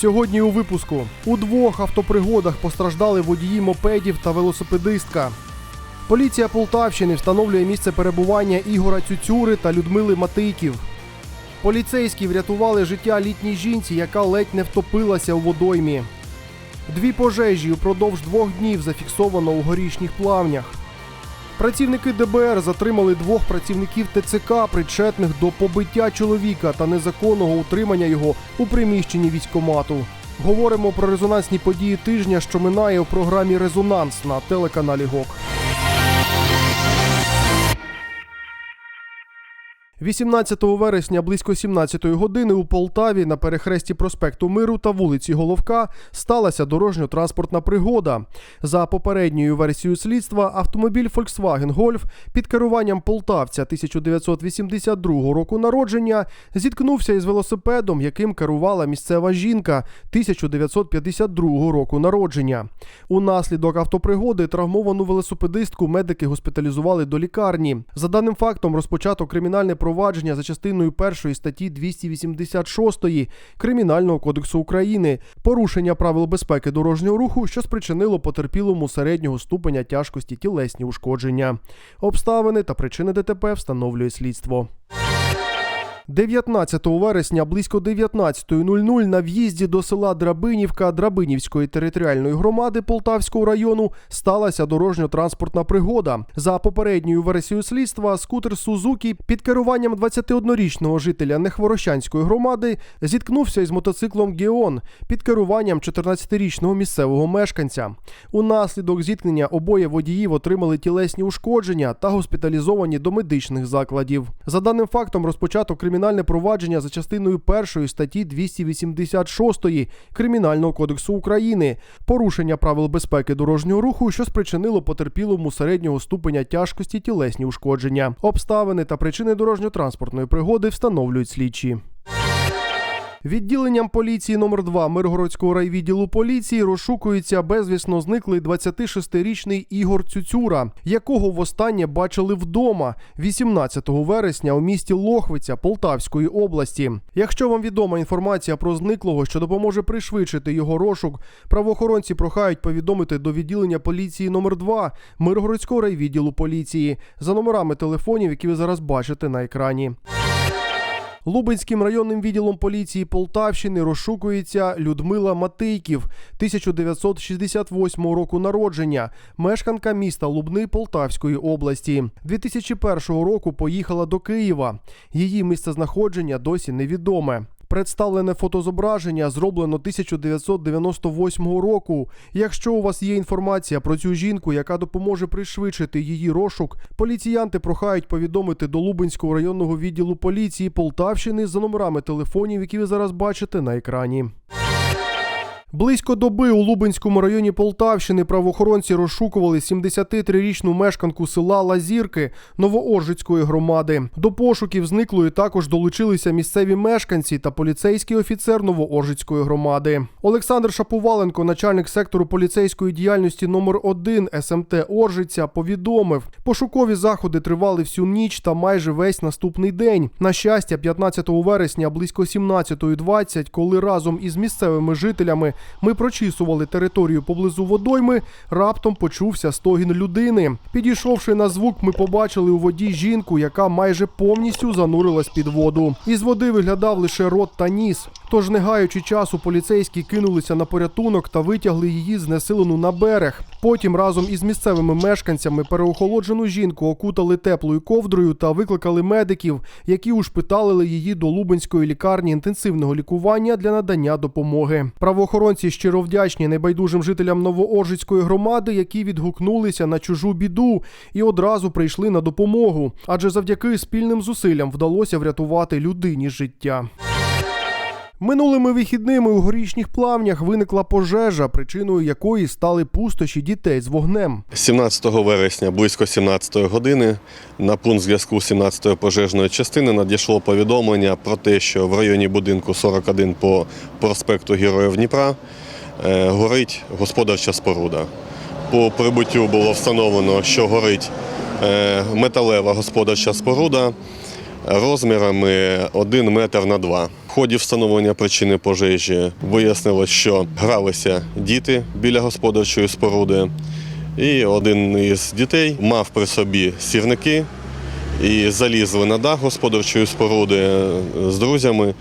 Сьогодні у випуску у двох автопригодах постраждали водії мопедів та велосипедистка. Поліція Полтавщини встановлює місце перебування Ігора Цюцюри та Людмили Матийків. Поліцейські врятували життя літній жінці, яка ледь не втопилася у водоймі. Дві пожежі упродовж двох днів зафіксовано у горішніх плавнях. Працівники ДБР затримали двох працівників ТЦК, причетних до побиття чоловіка та незаконного утримання його у приміщенні військкомату. Говоримо про резонансні події тижня, що минає у програмі Резонанс на телеканалі ГОК. 18 вересня близько 17 години у Полтаві на перехресті проспекту Миру та вулиці Головка сталася дорожньо-транспортна пригода. За попередньою версією слідства, автомобіль Volkswagen Golf під керуванням полтавця 1982 року народження зіткнувся із велосипедом, яким керувала місцева жінка 1952 року народження. Унаслідок автопригоди травмовану велосипедистку медики госпіталізували до лікарні. За даним фактом розпочато кримінальне провадження за частиною першої статті 286 Кримінального кодексу України порушення правил безпеки дорожнього руху, що спричинило потерпілому середнього ступеня тяжкості тілесні ушкодження. Обставини та причини ДТП встановлює слідство. 19 вересня близько 19.00 на в'їзді до села Драбинівка Драбинівської територіальної громади Полтавського району сталася дорожньо-транспортна пригода. За попередньою версією слідства, скутер Сузукі під керуванням 21-річного жителя Нехворощанської громади зіткнувся із мотоциклом Геон під керуванням 14-річного місцевого мешканця. Унаслідок зіткнення обоє водіїв отримали тілесні ушкодження та госпіталізовані до медичних закладів. За даним фактом розпочато кримінальне провадження за частиною першої статті 286 Кримінального кодексу України порушення правил безпеки дорожнього руху, що спричинило потерпілому середнього ступеня тяжкості тілесні ушкодження. Обставини та причини дорожньо-транспортної пригоди встановлюють слідчі. Відділенням поліції номер 2 Миргородського райвідділу поліції розшукується безвісно зниклий 26-річний Ігор Цюцюра, якого востаннє бачили вдома 18 вересня у місті Лохвиця Полтавської області. Якщо вам відома інформація про зниклого, що допоможе пришвидшити його розшук, правоохоронці прохають повідомити до відділення поліції номер 2 Миргородського райвідділу поліції за номерами телефонів, які ви зараз бачите на екрані. Лубенським районним відділом поліції Полтавщини розшукується Людмила Матийків, 1968 року народження, мешканка міста Лубни Полтавської області. 2001 року поїхала до Києва. Її місцезнаходження досі невідоме. Представлене фотозображення зроблено 1998 року. Якщо у вас є інформація про цю жінку, яка допоможе пришвидшити її розшук, поліціянти прохають повідомити до Лубенського районного відділу поліції Полтавщини за номерами телефонів, які ви зараз бачите на екрані. Близько доби у Лубенському районі Полтавщини правоохоронці розшукували 73-річну мешканку села Лазірки Новооржицької громади. До пошуків зниклої також долучилися місцеві мешканці та поліцейський офіцер Новооржицької громади. Олександр Шапуваленко, начальник сектору поліцейської діяльності номер 1 СМТ Оржиця, повідомив, пошукові заходи тривали всю ніч та майже весь наступний день. На щастя, 15 вересня близько 17.20, коли разом із місцевими жителями ми прочісували територію поблизу водойми, раптом почувся стогін людини. Підійшовши на звук, ми побачили у воді жінку, яка майже повністю занурилась під воду. Із води виглядав лише рот та ніс. Тож, не гаючи часу, поліцейські кинулися на порятунок та витягли її знесилену на берег. Потім разом із місцевими мешканцями переохолоджену жінку окутали теплою ковдрою та викликали медиків, які ушпиталили її до Лубенської лікарні інтенсивного лікування для надання допомоги. Правоохоронці щиро вдячні небайдужим жителям Новооржицької громади, які відгукнулися на чужу біду і одразу прийшли на допомогу. Адже завдяки спільним зусиллям вдалося врятувати людині життя. Минулими вихідними у горішніх плавнях виникла пожежа, причиною якої стали пустощі дітей з вогнем. 17 вересня близько 17 години на пункт зв'язку 17-ї пожежної частини надійшло повідомлення про те, що в районі будинку 41 по проспекту Героїв Дніпра е, горить господарча споруда. По прибуттю було встановлено, що горить е, металева господарча споруда. Розмірами 1 метр на 2. В ході встановлення причини пожежі вияснилось, що гралися діти біля господарчої споруди, і один із дітей мав при собі сірники і залізли на дах господарчої споруди з друзями,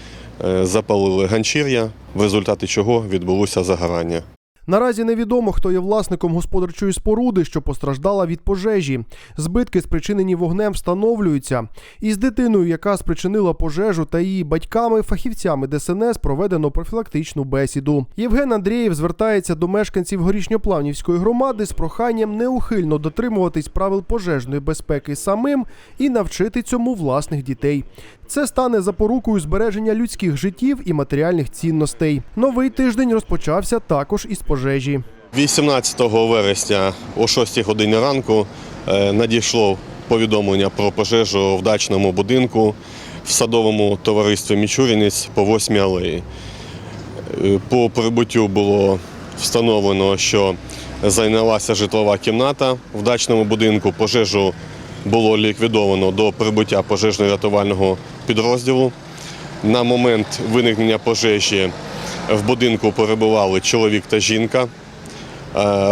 е, запалили ганчір'я, в результаті чого відбулося загорання. Наразі невідомо, хто є власником господарчої споруди, що постраждала від пожежі. Збитки, спричинені вогнем, встановлюються. Із дитиною, яка спричинила пожежу, та її батьками, фахівцями ДСНС проведено профілактичну бесіду. Євген Андрієв звертається до мешканців горішньоплавнівської громади з проханням неухильно дотримуватись правил пожежної безпеки самим і навчити цьому власних дітей. Це стане запорукою збереження людських життів і матеріальних цінностей. Новий тиждень розпочався також із пожежі. 18 вересня о 6 годині ранку е, надійшло повідомлення про пожежу в дачному будинку в садовому товаристві Мічурінець по 8 алеї. Е, По прибуттю було встановлено, що зайнялася житлова кімната в дачному будинку. Пожежу було ліквідовано до прибуття пожежно-рятувального підрозділу. На момент виникнення пожежі в будинку перебували чоловік та жінка. Е,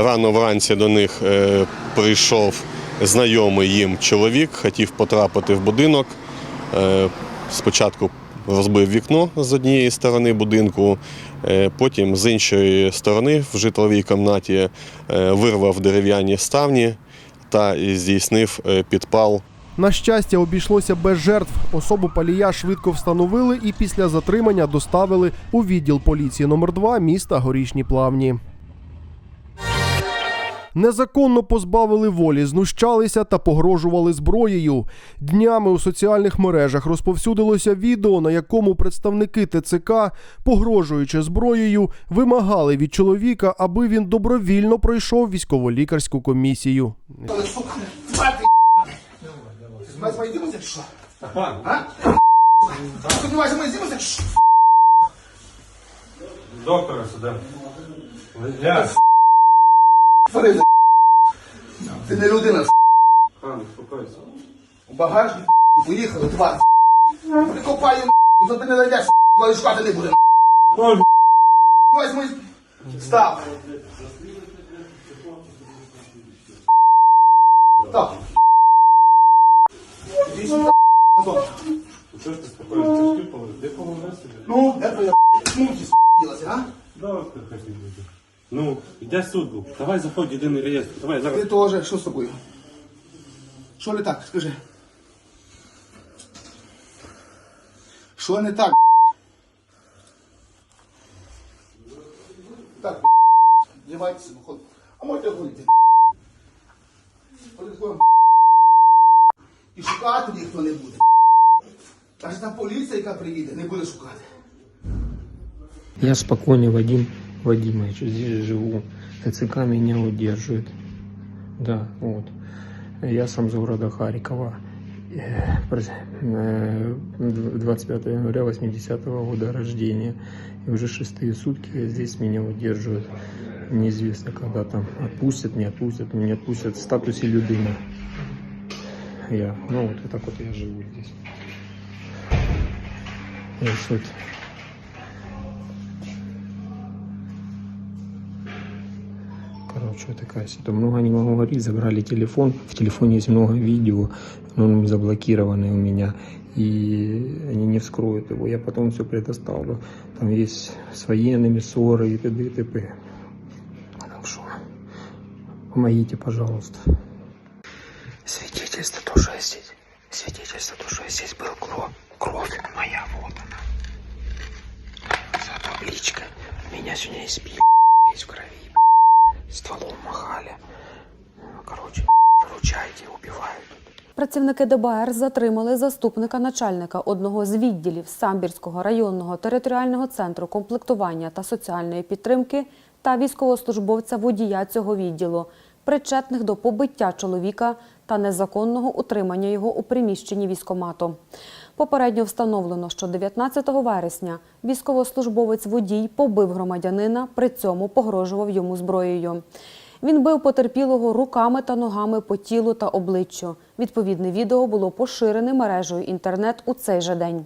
Рано вранці до них е, прийшов знайомий їм чоловік, хотів потрапити в будинок. Е, Спочатку розбив вікно з однієї сторони будинку, потім з іншої сторони в житловій кімнаті вирвав дерев'яні ставні та здійснив підпал На щастя, обійшлося без жертв. Особу палія швидко встановили і після затримання доставили у відділ поліції номер 2 міста Горішні Плавні. Незаконно позбавили волі, знущалися та погрожували зброєю. Днями у соціальних мережах розповсюдилося відео, на якому представники ТЦК, погрожуючи зброєю, вимагали від чоловіка, аби він добровільно пройшов військово-лікарську комісію. Моєю дімося, чи що? А? Думаєш, ми зімося? Доктора сюди. Ля. Фарида, ти не людина, Хан, успокойся. у багажник, поїхали, тварь. Прикопаю, то ти не знайдеш, коли шукати не будемо. Ой, став. Так. Іди. Що ж ти спокійно? Ти ж ти положив? Де положив собі? Ну, де твоя смуті с***лася, а? Доктор хотів бути. Ну, йди суду. Давай заходь в єдиний реєстр. Давай зараз. Ти теж, що з тобою? Що не так, скажи? Що не так? Так, дівайтеся, виходь. А можете ходити? шукати ніхто не буде. Аж та поліція, яка приїде, не буде шукати. Я спокойный Вадим Вадимович, здесь живу. ТЦК меня удерживает. Да, вот. Я сам с города Харькова. Э, проз- э, 25 января 80 года рождения. И уже шестые сутки здесь меня удерживают. Неизвестно, когда там отпустят, не отпустят. Меня отпустят в статусе людина. Я, ну вот, вот так вот я живу здесь. И вот Короче, такая ситуация. Много не могу говорить, забрали телефон. В телефоне есть много видео, но он заблокированный у меня. И они не вскроют его. Я потом все предоставлю. Там есть с военными ссоры и т.д. и т.п. Помогите, пожалуйста. Свидетельство то, что здесь. Свидетельство то, что здесь был. Кровь, кровь моя, вот она. За табличкой. Меня сегодня избили. Есть в крови стволом махали. Короче, выручайте, убивают. Працівники ДБР затримали заступника начальника одного з відділів Самбірського районного територіального центру комплектування та соціальної підтримки та військовослужбовця водія цього відділу, причетних до побиття чоловіка та незаконного утримання його у приміщенні військомату. Попередньо встановлено, що 19 вересня військовослужбовець водій побив громадянина, при цьому погрожував йому зброєю. Він бив потерпілого руками та ногами по тілу та обличчю. Відповідне відео було поширене мережею інтернет у цей же день.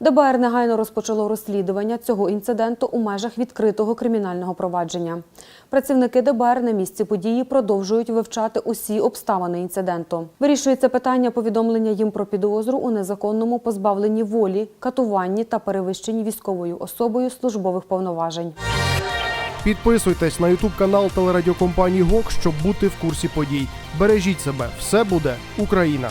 ДБР негайно розпочало розслідування цього інциденту у межах відкритого кримінального провадження. Працівники ДБР на місці події продовжують вивчати усі обставини інциденту. Вирішується питання повідомлення їм про підозру у незаконному позбавленні волі, катуванні та перевищенні військовою особою службових повноважень. Підписуйтесь на ютуб канал телерадіокомпанії ГОК, щоб бути в курсі подій. Бережіть себе, все буде Україна!